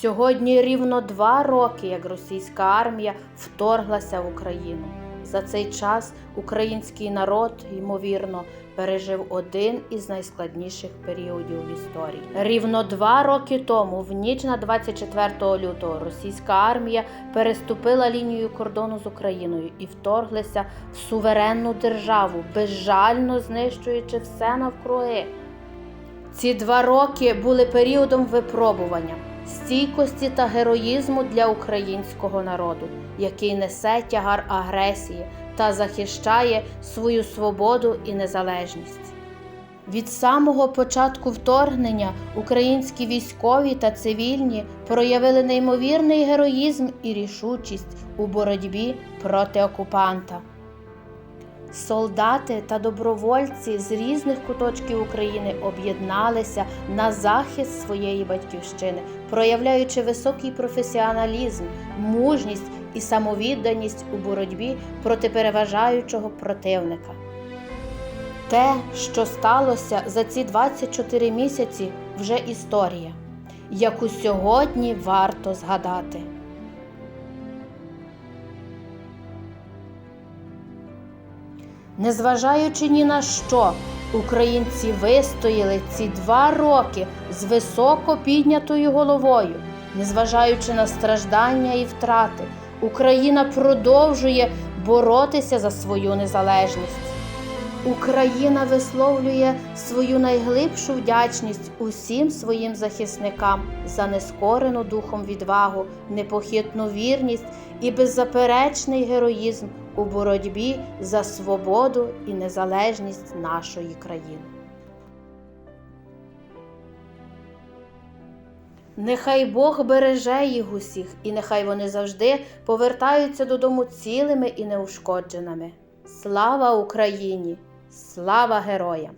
Сьогодні рівно два роки, як російська армія вторглася в Україну. За цей час український народ, ймовірно, пережив один із найскладніших періодів в історії. Рівно два роки тому, в ніч на 24 лютого, російська армія переступила лінію кордону з Україною і вторглася в суверенну державу, безжально знищуючи все навкруги. Ці два роки були періодом випробування, стійкості та героїзму для українського народу, який несе тягар агресії та захищає свою свободу і незалежність. Від самого початку вторгнення українські військові та цивільні проявили неймовірний героїзм і рішучість у боротьбі проти окупанта. Солдати та добровольці з різних куточків України об'єдналися на захист своєї батьківщини, проявляючи високий професіоналізм, мужність і самовідданість у боротьбі проти переважаючого противника. Те, що сталося за ці 24 місяці, вже історія, яку сьогодні варто згадати. Незважаючи ні на що, українці вистояли ці два роки з високо піднятою головою, незважаючи на страждання і втрати, Україна продовжує боротися за свою незалежність. Україна висловлює свою найглибшу вдячність усім своїм захисникам за нескорену духом відвагу, непохитну вірність і беззаперечний героїзм у боротьбі за свободу і незалежність нашої країни. Нехай Бог береже їх усіх, і нехай вони завжди повертаються додому цілими і неушкодженими. Слава Україні! Слава героям!